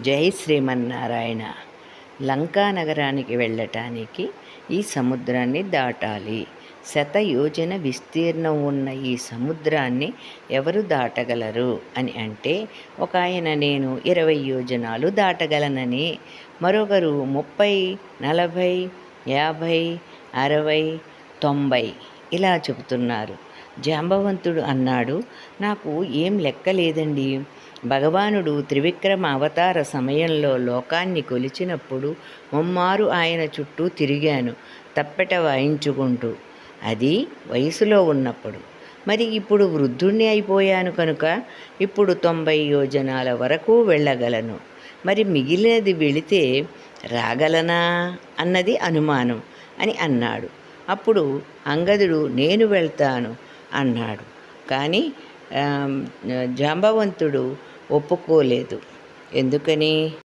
జై శ్రీమన్నారాయణ. లంకా నగరానికి వెళ్ళటానికి ఈ సముద్రాన్ని దాటాలి. శత యోజన విస్తీర్ణం ఉన్న ఈ సముద్రాన్ని ఎవరు దాటగలరు అని అంటే ఒక ఆయన నేను ఇరవై యోజనాలు దాటగలనని. మరొకరు ముప్పై నలభై యాభై అరవై తొంభై ఇలా చెబుతున్నారు. జాంబవంతుడు అన్నాడు నాకు ఏం లెక్క లేదండి భగవానుడు త్రివిక్రమ అవతార సమయంలో లోకాన్ని కొలిచినప్పుడు ముమ్మారు ఆయన చుట్టూ తిరిగాను తప్పెట వాయించుకుంటూ. అది వయసులో ఉన్నప్పుడు. మరి ఇప్పుడు వృద్ధుణ్ణి అయిపోయాను కనుక ఇప్పుడు తొంభై యోజనాల వరకు వెళ్ళగలను. మరి మిగిలినది వెళితే రాగలనా? అన్నది అనుమానం అని అన్నాడు. అప్పుడు అంగదుడు నేను వెళ్తాను అన్నాడు. కానీ జాంబవంతుడు ఒప్పుకోలేదు. ఎందుకని?